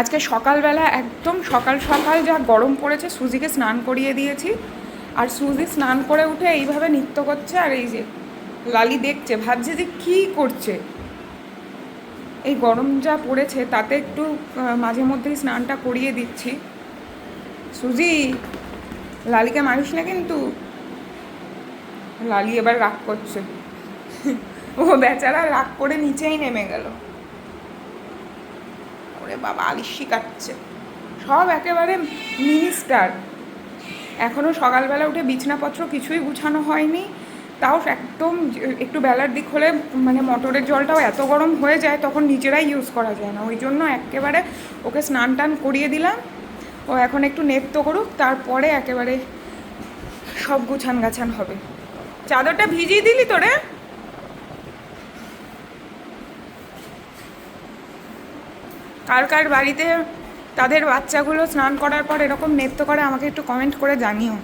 আজকে সকালবেলা একদম সকাল সকাল যা গরম পড়েছে, সুজিকে স্নান করিয়ে দিয়েছি। আর সুজি স্নান করে উঠে এইভাবে নৃত্য করছে আর এই যে লালি দেখছে, ভাবছে যে কী করছে। এই গরম যা পড়েছে তাতে একটু মাঝে মধ্যেই স্নানটা করিয়ে দিচ্ছি। সুজি, লালিকে মারিস না কিন্তু? লালি এবার রাগ করছে। ও বেচারা রাগ করে নিচেই নেমে গেল। ওরে বাবা, আলিশি কাটছে। সব একেবারে মিনিস্টার এখনও সকালবেলা উঠে বিছনাপত্র কিছুই গুছানো হয়নি। তাও একদম একটু বেলার দিক হলে মানে মোটরের জলটাও এত গরম হয়ে যায়, তখন নিজেরাই ইউজ করা যায় না। ওই জন্য একেবারে ওকে স্নান টান করিয়ে দিলাম। ও এখন একটু নেত্য করুক, তারপরে একেবারে সব গুছান গাছান হবে। চাদরটা ভিজিয়ে দিলি তোরে কার কার বাড়িতে তাদের বাচ্চাগুলো স্নান করার পর এরকম নৃত্য করে, আমাকে একটু কমেন্ট করে জানিও।